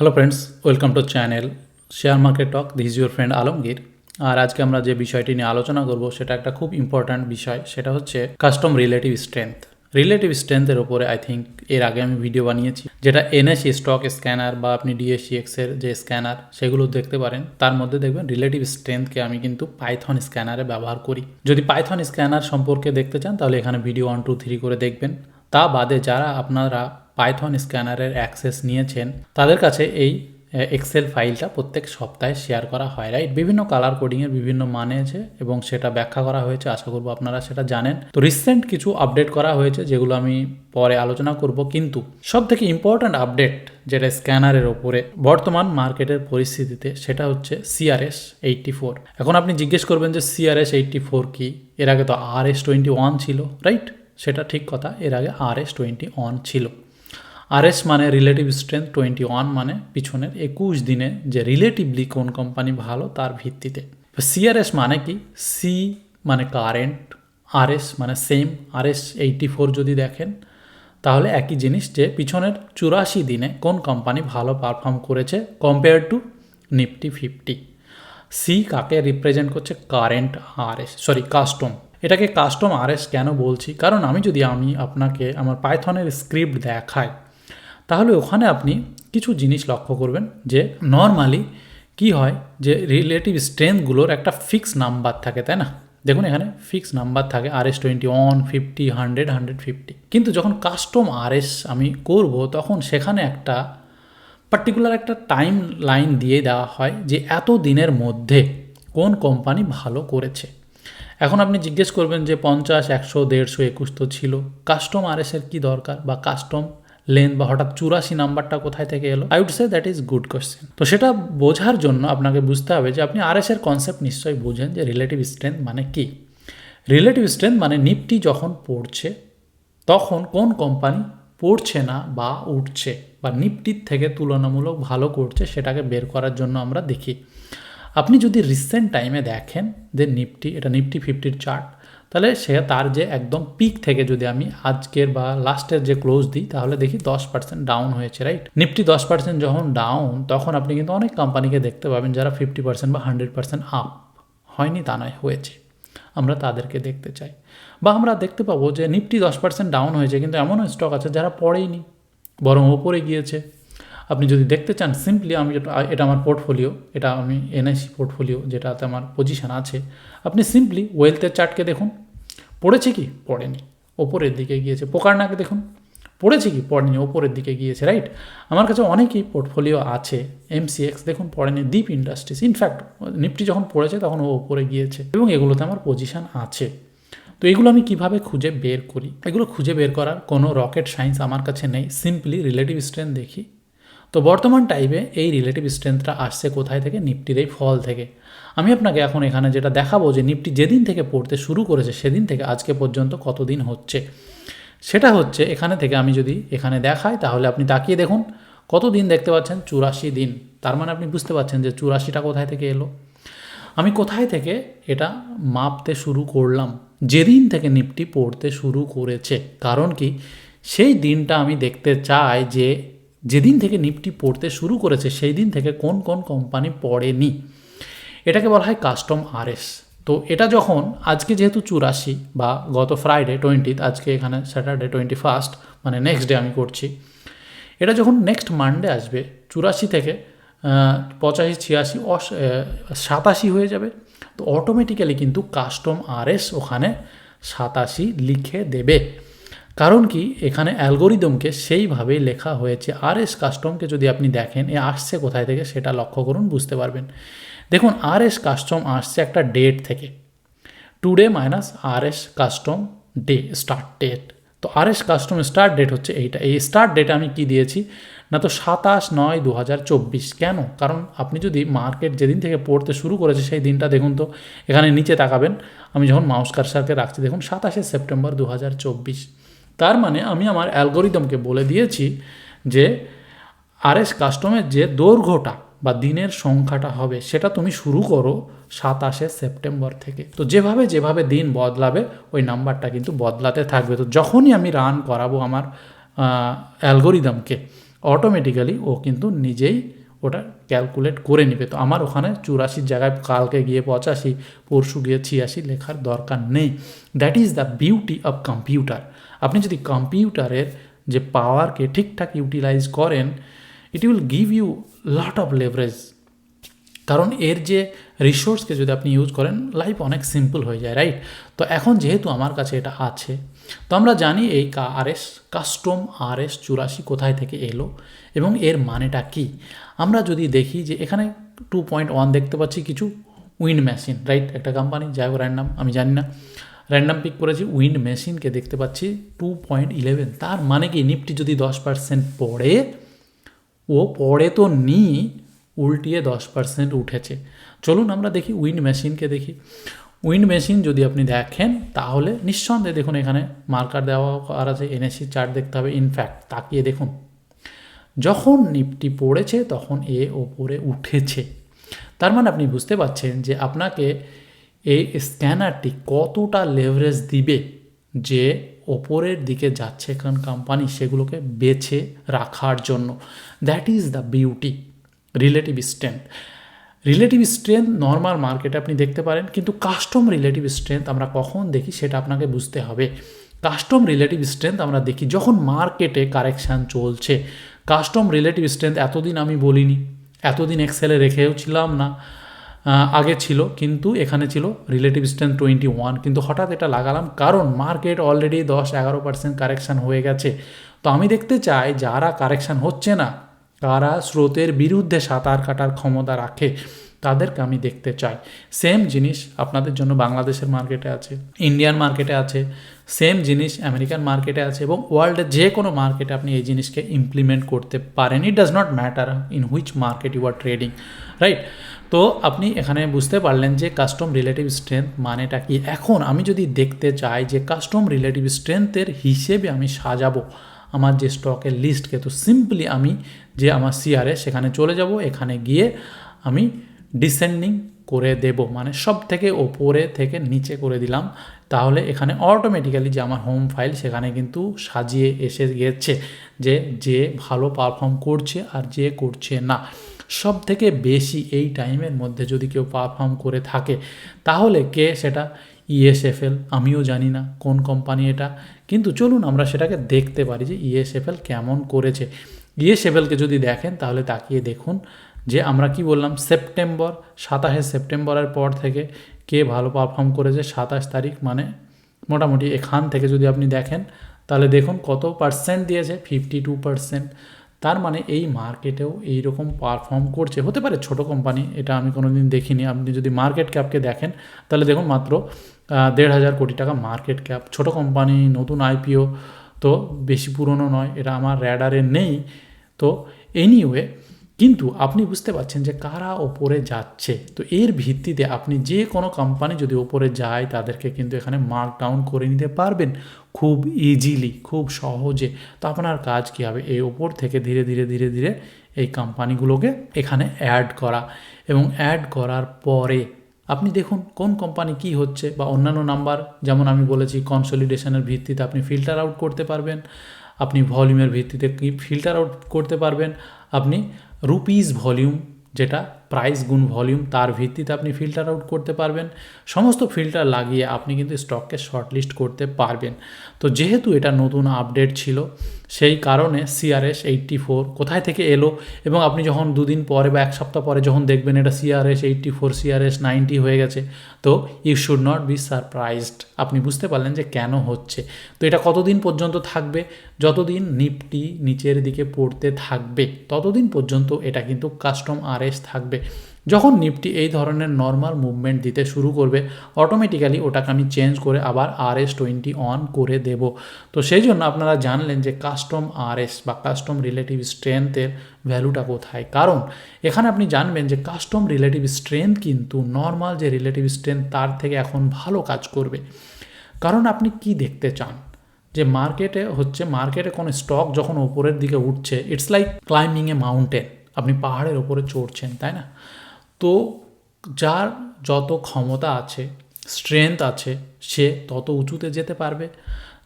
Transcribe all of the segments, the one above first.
Hello friends welcome to channel share market talk this your friend Alamgir আর আজকে আমরা যে বিষয়টি নিয়ে আলোচনা করব, সেটা একটা খুব ইম্পর্ট্যান্ট বিষয়, সেটা হচ্ছে কাস্টম রিলেটিভ স্ট্রেংথ রিলেটিভ স্ট্রেংথের উপরে আই থিঙ্ক এর আগে আমি ভিডিও বানিয়েছি, যেটা এনএসি স্টক স্ক্যানার বা আপনি ডিএসসিএক্স এর যে স্ক্যানার সেগুলো দেখতে পারেন। তার মধ্যে দেখবেন রিলেটিভ স্ট্রেংথকে আমি কিন্তু পাইথন স্ক্যানারে ব্যবহার করি। যদি পাইথন স্ক্যানার সম্পর্কে দেখতে চান, তাহলে এখানে ভিডিও ওয়ান টু থ্রি করে দেখবেন। তা বাদে যারা আপনারা পাইথন স্ক্যানারের অ্যাক্সেস নিয়েছেন। তাদের কাছে এই এক্সেল ফাইলটা প্রত্যেক সপ্তাহে শেয়ার করা হয়, রাইট? বিভিন্ন কালার কোডিংয়ের বিভিন্ন মানে আছে এবং সেটা ব্যাখ্যা করা হয়েছে, আশা করব আপনারা সেটা জানেন। তো রিসেন্ট কিছু আপডেট করা হয়েছে যেগুলো আমি পরে আলোচনা করব, কিন্তু সব থেকে ইম্পর্ট্যান্ট আপডেট যেটা স্ক্যানারের ওপরে বর্তমান মার্কেটের পরিস্থিতিতে সেটা হচ্ছে সিআরএস এইটটি ফোর এখন আপনি জিজ্ঞেস করবেন যে সিআরএস এইটটি ফোর কী? এর আগে তো আর এস টোয়েন্টি ওয়ান ছিল, রাইট? সেটা ঠিক কথা, এর আগে আর এস টোয়েন্টি ওয়ান ছিল। আরএস মানে রিলেটিভ স্ট্রেংথ টোয়েন্টি ওয়ান মানে পিছনের একুশ দিনে যে রিলেটিভলি কোন কোম্পানি ভালো তার ভিত্তিতে। সিআরএস মানে কি? সি মানে কারেন্ট আরএস মানে সেম আরএস এইটটি ফোর যদি দেখেন, তাহলে একই জিনিস যে পিছনের চুরাশি দিনে কোন কোম্পানি ভালো পারফর্ম করেছে compare to Nifty fifty C কাকে রিপ্রেজেন্ট করছে? কারেন্ট আরএস সরি কাস্টম এটাকে কাস্টম আরএস কেন বলছি? কারণ আমি যদি আমি আপনাকে আমার পাইথনের স্ক্রিপ্ট দেখাই তাহলে ওখানে আপনি কিছু জিনিস লক্ষ্য করবেন যে নর্মালি কি হয় যে রিলেটিভ স্ট্রেংথগুলোর একটা ফিক্স নাম্বার থাকে, তাই না? দেখুন এখানে ফিক্স নাম্বার থাকে R S twenty one fifty hundred hundred fifty কিন্তু যখন কাস্টম আর এস আমি করব, তখন সেখানে একটা পার্টিকুলার একটা টাইম লাইন দিয়ে দেওয়া হয় যে এত দিনের মধ্যে কোন কোম্পানি ভালো করেছে। এখন আপনি জিজ্ঞেস করবেন যে পঞ্চাশ, একশো, দেড়শো, একুশ তো ছিল। কাস্টম আর এসের কী দরকার বা কাস্টম লেন্থ বা হঠাৎ চুরাশি নাম্বারটা কোথায় থেকে এলো? I would say that is good question তো সেটা বোঝার জন্য আপনাকে বুঝতে হবে যে আপনি আর এর কনসেপ্ট নিশ্চয়ই বুঝেন যে রিলেটিভ স্ট্রেংথ মানে কি। রিলেটিভ স্ট্রেংথ মানে নিফটি যখন পড়ছে, তখন কোন কোম্পানি পড়ছে না বা উঠছে বা নিফটির থেকে তুলনামূলক ভালো করছে সেটাকে বের করার জন্য আমরা দেখি। আপনি যদি রিসেন্ট টাইমে দেখেন যে নিফটি, এটা নিফটি ফিফটির চার্ট তাহলে সে তার যে একদম পিক থেকে যদি আমি আজকের বা লাস্টের যে ক্লোজ দিই, তাহলে দেখি দশ পার্সেন্ট ডাউন হয়েছে রাইট নিফটি দশ পার্সেন্ট যখন ডাউন তখন আপনি কিন্তু অনেক কোম্পানিকে দেখতে পাবেন যারা ফিফটি পার্সেন্ট বা হান্ড্রেড পার্সেন্ট আপ হয়নি তা নয়, হয়েছে। আমরা তাদেরকে দেখতে চাই। বা আমরা দেখতে পাবো যে নিফটি দশ পার্সেন্ট ডাউন হয়েছে, কিন্তু এমনও স্টক আছে যারা পড়েইনি, বরং ওপরে গিয়েছে। আপনি যদি দেখতে চান সিম্পলি আমি এটা আমার পোর্টফোলিও এটা আমি এনআইসি পোর্টফোলিও যেটাতে আমার পজিশান আছে, আপনি সিম্পলি ওয়েলথের চার্টকে দেখুন। পড়েছে কি? পড়েনি। ওপরের দিকে গিয়েছে। পোকার নাকে দেখুন। পড়েছে কি? পড়েনি। ওপরের দিকে গিয়েছে রাইট আমার কাছে অনেকই পোর্টফোলিও আছে। এমসিএক্স দেখুন, পড়েনি। দ্বীপ ইন্ডাস্ট্রিজ ইনফ্যাক্ট নিফটি যখন পড়েছে তখন ও ওপরে গিয়েছে এবং এগুলোতে আমার পজিশান আছে। তো এগুলো আমি কীভাবে খুঁজে বের করি? এগুলো খুঁজে বের করার কোনো রকেট সায়েন্স আমার কাছে নেই। সিম্পলি রিলেটিভ স্ট্রেংথ দেখি। তো বর্তমান টাইমে এই রিলেটিভ স্ট্রেংথটা আসছে কোথায় থেকে? নিফটির এই ফল থেকে। আমি আপনাকে এখন এখানে যেটা দেখাবো যে নিফটি যেদিন থেকে পড়তে শুরু করেছে, সেদিন থেকে আজকে পর্যন্ত কতদিন হচ্ছে? সেটা হচ্ছে এখানে থেকে আমি যদি এখানে দেখাই, তাহলে আপনি তাকিয়ে দেখুন কত দিন দেখতে পাচ্ছেন? চুরাশি দিন। তার মানে আপনি বুঝতে পারছেন যে চুরাশিটা কোথায় থেকে এলো? আমি কোথায় থেকে এটা মাপতে শুরু করলাম? যেদিন থেকে নিফটি পড়তে শুরু করেছে। কারণ কি? সেই দিনটা আমি দেখতে চাই যে যেদিন থেকে নিফটি পড়তে শুরু করেছে সেই দিন থেকে কোন কোন কোম্পানি পড়েনি। এটাকে বলা হয় কাস্টম আরএস। তো এটা যখন আজকে যেহেতু চুরাশি বা গত ফ্রাইডে টোয়েন্টিথ আজকে এখানে স্যাটারডে টোয়েন্টি ফার্স্ট মানে নেক্সট ডে আমি করছি। এটা যখন নেক্সট মানডে আসবে, চুরাশি থেকে পঁচাশি, ছিয়াশি সাতাশি হয়ে যাবে, তো অটোমেটিক্যালি কিন্তু কাস্টম আরএস ওখানে সাতাশি লিখে দেবে। কারণ কি? এখানে অ্যালগোরিদমকে সেইভাবেই লেখা হয়েছে। আর এস কাস্টমকে যদি আপনি দেখেন, এ আসছে কোথায় থেকে সেটা লক্ষ্য করুন, বুঝতে পারবেন। দেখুন আর এস কাস্টম আসছে একটা ডেট থেকে। Today minus R S custom day, start date. তো R S custom start date হচ্ছে এইটা। এই স্টার্ট ডেট আমি কি দিয়েছি? না তো সাতাশ নয় দু হাজার চব্বিশ। কেন? কারণ আপনি যদি মার্কেট যেদিন থেকে পড়তে শুরু করেছে সেই দিনটা দেখুন তো, এখানে নিচে তাকাবেন। আমি যখন মাউস কারসারকে রাখছি, দেখুন সাতাশে সেপ্টেম্বর দু হাজার চব্বিশ। তার মানে আমি আমার অ্যালগোরিদমকে বলে দিয়েছি যে আরএস কাস্টমের যে দৈর্ঘ্যটা বা দিনের সংখ্যাটা হবে, সেটা তুমি শুরু করো সাতাশে সেপ্টেম্বর থেকে। তো যেভাবে যেভাবে দিন বদলাবে, ওই নাম্বারটা কিন্তু বদলাতে থাকবে। তো যখনই আমি রান করাবো আমার অ্যালগোরিদমকে, অটোমেটিক্যালি ও কিন্তু নিজেই ওটা ক্যালকুলেট করে নেবে। তো আমার ওখানে চুরাশির জায়গায় কালকে গিয়ে পঁচাশি, পরশু গিয়ে ছিয়াশি লেখার দরকার নেই। That is the beauty of computer আপনি যদি কম্পিউটারের যে পাওয়ারকে ঠিকঠাক ইউটিলাইজ করেন it will give you lot of leverage কারণ এর যে রিসোর্সকে যদি আপনি ইউজ করেন লাইফ অনেক সিম্পল হয়ে যায় রাইট তো এখন যেহেতু আমার কাছে এটা আছে, তো আমরা জানি এই R S custom R S চুরাশি কোথায় থেকে এলো এবং এর মানেটা কি? আমরা যদি দেখি যে এখানে টু পয়েন্ট ওয়ান দেখতে পাচ্ছি কিছু উইন্ড মেশিন রাইট একটা কোম্পানি যাই হোক নাম আমি জানি না। র্যান্ডাম পিক করেছি উইন্ড মেশিনকে দেখতে পাচ্ছি টু পয়েন্ট ইলেভেন তার মানে কি নিফটি যদি দশ পার্সেন্ট পড়ে, ও পড়ে তো নি, উল্টিয়ে দশ পার্সেন্ট উঠেছে। চলুন আমরা দেখি উইন্ড মেশিনকে দেখি। উইন্ড মেশিন যদি আপনি দেখেন, তাহলে নিঃসন্দেহে দেখুন এখানে মার্কার দেওয়া আর আছে এনএসসি চার্ট দেখতে হবে ইনফ্যাক্ট তাকিয়ে দেখুন। যখন নিফটি পড়েছে, তখন এ ওপরে উঠেছে। তার মানে আপনি বুঝতে পারছেন যে আপনাকে এই স্ক্যানারটি কতটা লেভারেজ দিবে যে ওপরের দিকে যাচ্ছে কারণ কোম্পানি সেগুলোকে বেছে রাখার জন্য। That is the beauty relative strength relative strength normal মার্কেটে আপনি দেখতে পারেন, কিন্তু কাস্টম রিলেটিভ স্ট্রেংথ আমরা কখন দেখি সেটা আপনাকে বুঝতে হবে। কাস্টম রিলেটিভ স্ট্রেংথ আমরা দেখি যখন মার্কেটে কারেকশান চলছে। কাস্টম রিলেটিভ স্ট্রেংথ এতদিন আমি বলিনি, এতদিন এক্সেলে রেখেও ছিলাম না। আগে ছিল, কিন্তু এখানে ছিল রিলেটিভ স্ট্রেন্থ টোয়েন্টি ওয়ান কিন্তু হঠাৎ এটা লাগালাম কারণ মার্কেট অলরেডি দশ এগারো পার্সেন্ট কারেকশান হয়ে গেছে। তো আমি দেখতে চাই যারা কারেকশান হচ্ছে না কারা স্রোতের বিরুদ্ধে সাঁতার কাটার ক্ষমতা রাখে। তাদেরকে আমি দেখতে চাই। সেম জিনিস আপনাদের জন্য বাংলাদেশের মার্কেটে আছে ইন্ডিয়ান মার্কেটে আছে সেম জিনিস আমেরিকান মার্কেটে আছে এবং ওয়ার্ল্ডের যে কোনো মার্কেটে আপনি এই জিনিসকে ইমপ্লিমেন্ট করতে পারেন। It does not matter in which market you are trading right তো আপনি এখানে বুঝতে পারলেন যে কাস্টম রিলেটিভ স্ট্রেংথ মানেটা কি। এখন আমি যদি দেখতে চাই যে কাস্টম রিলেটিভ স্ট্রেংথের হিসেবে আমি সাজাবো আমার যে স্টকের লিস্টকে তো সিম্পলি আমি যে আমার সিআরএ সেখানে চলে যাব, এখানে গিয়ে আমি ডিসেন্ডিং করে দেব মানে সব থেকে ওপরে থেকে নিচে করে দিলাম। তাহলে এখানে অটোমেটিক্যালি যে আমার হোম ফাইল সেখানে কিন্তু সাজিয়ে এসে গেছে যে যে ভালো পারফর্ম করছে আর যে করছে না। সব থেকে বেশি এই টাইমের মধ্যে যদি কেউ পারফর্ম করে থাকে, তাহলে কে সেটা? ইএসএফএল আমিও জানি না কোন কোম্পানি এটা। কিন্তু চলুন আমরা সেটাকে দেখতে পারি যে ইএসএফএল কেমন করেছে। ইএসএফএলকে যদি দেখেন, তাহলে তাকিয়ে দেখুন। যে আমরা কি বললাম, সেপ্টেম্বর, সাতাশে সেপ্টেম্বরের পর থেকে কে ভালো পারফর্ম করেছে সাতাশ তারিখ মানে মোটামুটি এখান থেকে যদি আপনি দেখেন, তাহলে দেখুন কত পার্সেন্ট দিয়েছে ফিফটি টু পার্সেন্ট তার মানে এই মার্কেটেও এই রকম পারফর্ম করছে। হতে পারে ছোট কোম্পানি এটা আমি কোনো দিন দেখিনি। আপনি যদি মার্কেট ক্যাপকে দেখেন, তাহলে দেখুন মাত্র দেড় হাজার কোটি টাকা মার্কেট ক্যাপ ছোট কোম্পানি নতুন আইপিও তো বেশি পুরনো নয়, এটা আমার র্যাডারে নেই। তো এনিওয়ে কিন্তু আপনি বুঝতে পারছেন যে কারা ওপরে যাচ্ছে। তো এর ভিত্তিতে আপনি যে কোনো কোম্পানি যদি ওপরে যায়, তাদেরকে কিন্তু এখানে মার্ক ডাউন করে নিতে পারবেন খুব ইজিলি খুব সহজে। তো আপনার কাজ কী হবে? এই ওপর থেকে ধীরে ধীরে ধীরে ধীরে এই কোম্পানিগুলোকে এখানে অ্যাড করা। এবং অ্যাড করার পরে আপনি দেখুন কোন কোম্পানি কি হচ্ছে বা অন্যান্য নাম্বার যেমন আমি বলেছি কনসলিডেশনের ভিত্তিতে আপনি ফিল্টার আউট করতে পারবেন। আপনি ভলিউমের ভিত্তিতে কি ফিল্টার আউট করতে পারবেন। আপনি রুপিস ভলিউম যেটা প্রাইস গুণ ভলিউম তার ভিত্তিতে আপনি ফিল্টার আউট করতে পারবেন। সমস্ত ফিল্টার লাগিয়ে আপনি কিন্তু স্টককে শর্টলিস্ট করতে পারবেন। তো যেহেতু এটা নতুন আপডেট ছিল, সেই কারণে সিআরএস এইট্টি ফোর কোথায় থেকে এলো এবং আপনি যখন দুদিন পরে বা এক সপ্তাহ পরে যখন দেখবেন এটা CRS eighty four CRS ninety হয়ে গেছে তো you should not be surprised আপনি বুঝতে পারলেন যে কেন হচ্ছে। তো এটা কতদিন পর্যন্ত থাকবে? যতদিন নিফটি নিচের দিকে পড়তে থাকবে, ততদিন পর্যন্ত এটা কিন্তু কাস্টম আরএস থাকবে। যখন নিফটি এই ধরনের নর্মাল মুভমেন্ট দিতে শুরু করবে অটোমেটিক্যালি ওটাকে আমি চেঞ্জ করে আবার আর এস টোয়েন্টি অন করে দেব। তো সেই জন্য আপনারা জানলেন যে কাস্টম আর এস বা কাস্টম রিলেটিভ স্ট্রেংথের ভ্যালুটা কোথায়। কারণ এখানে আপনি জানবেন যে কাস্টম রিলেটিভ স্ট্রেংথ কিন্তু নর্মাল যে রিলেটিভ স্ট্রেংথ তার থেকে এখন ভালো কাজ করবে। কারণ আপনি কি দেখতে চান? যে মার্কেটে হচ্ছে মার্কেটে কোনো স্টক যখন ওপরের দিকে উঠছে it's like climbing a mountain আপনি পাহাড়ের ওপরে চড়ছেন, তাই না? তো যার যত ক্ষমতা আছে স্ট্রেংথ আছে, সে তত উঁচুতে যেতে পারবে।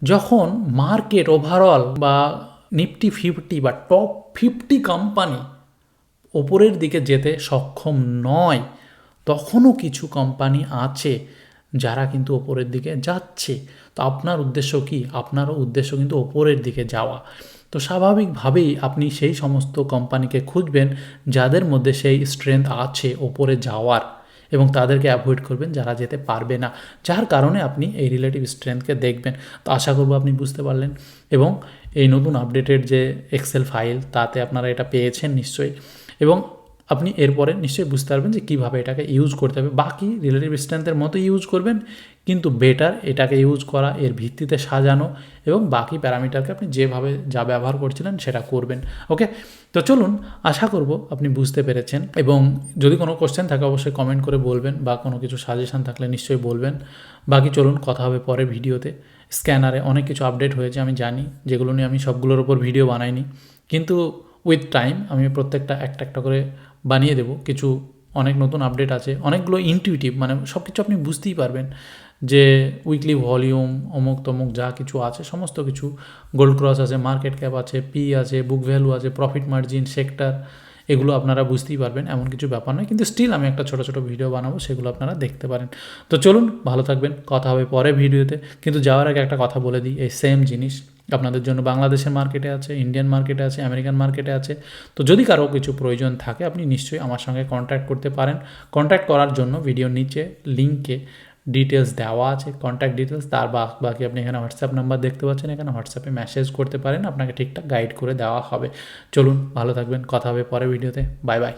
যখন মার্কেট ওভারঅল বা নিফটি ফিফটি বা টপ ফিফটি কোম্পানি ওপরের দিকে যেতে সক্ষম নয়, তখনও কিছু কোম্পানি আছে যারা কিন্তু ওপরের দিকে যাচ্ছে। তো আপনার উদ্দেশ্য কি? আপনারও উদ্দেশ্য কিন্তু ওপরের দিকে যাওয়া। তো স্বাভাবিকভাবেই আপনি সেই সমস্ত কোম্পানিকে খুঁজবেন যাদের মধ্যে সেই স্ট্রেংথ আছে ওপরে যাওয়ার এবং তাদেরকে অ্যাভয়েড করবেন যারা যেতে পারবে না। যার কারণে আপনি এই রিলেটিভ স্ট্রেংথকে দেখবেন। তো আশা করব আপনি বুঝতে পারলেন। এবং এই নতুন আপডেটেড যে এক্সেল ফাইল তাতে আপনারা এটা পেয়েছেন নিশ্চয়ই। এবং আপনি এরপরে নিশ্চয়ই বুঝতে পারবেন যে কীভাবে এটাকে ইউজ করতে হবে। বাকি রিলেটিভ স্ট্রেংথের মতো ইউজ করবেন, কিন্তু বেটার এটাকে ইউজ করা, এর ভিত্তিতে সাজানো এবং বাকি প্যারামিটারকে আপনি যেভাবে যা ব্যবহার করছিলেন সেটা করবেন। ওকে তো চলুন, আশা করব আপনি বুঝতে পেরেছেন এবং যদি কোনো কোশ্চেন থাকে অবশ্যই কমেন্ট করে বলবেন বা কোনো কিছু সাজেশান থাকলে নিশ্চয়ই বলবেন। বাকি চলুন, কথা হবে পরে ভিডিওতে। স্ক্যানারে অনেক কিছু আপডেট হয়েছে, আমি জানি। যেগুলো নিয়ে আমি সবগুলোর ওপর ভিডিও বানাইনি। কিন্তু উইথ টাইম আমি প্রত্যেকটা একটা একটা করে বানিয়ে দেবো। কিছু অনেক নতুন আপডেট আছে। অনেকগুলো ইনটিউটিভ মানে সব কিছু আপনি বুঝতেই পারবেন যে উইকলি ভলিউম অমুক তমুক যা কিছু আছে, সমস্ত কিছু গোল্ড ক্রস আছে মার্কেট ক্যাপ আছে পি আছে বুক ভ্যালু আছে প্রফিট মার্জিন সেক্টর এগুলো আপনারা বুঝতেই পারবেন। এমন কিছু ব্যাপার নয়, কিন্তু স্টিল আমি একটা ছোটো ছোটো ভিডিও বানাবো, সেগুলো আপনারা দেখতে পারেন। তো চলুন, ভালো থাকবেন, কথা হবে পরে ভিডিওতে কিন্তু যাওয়ার আগে একটা কথা বলে দিই, এই সেম জিনিস আপনাদের জন্য বাংলাদেশের মার্কেটে আছে ইন্ডিয়ান মার্কেটে আছে আমেরিকান মার্কেটে আছে। তো যদি কারও কিছু প্রয়োজন থাকে, আপনি নিশ্চয়ই আমার সঙ্গে কন্ট্যাক্ট করতে পারেন। কন্ট্যাক্ট করার জন্য ভিডিওর নিচে লিঙ্কে ডিটেলস দেওয়া আছে কন্ট্যাক্ট ডিটেলস তার বাকি আপনি এখানে হোয়াটসঅ্যাপ নাম্বার দেখতে পাচ্ছেন, এখানে হোয়াটসঅ্যাপে মেসেজ করতে পারেন, আপনাকে ঠিকঠাক গাইড করে দেওয়া হবে। চলুন, ভালো থাকবেন, কথা হবে পরে ভিডিওতে বাই বাই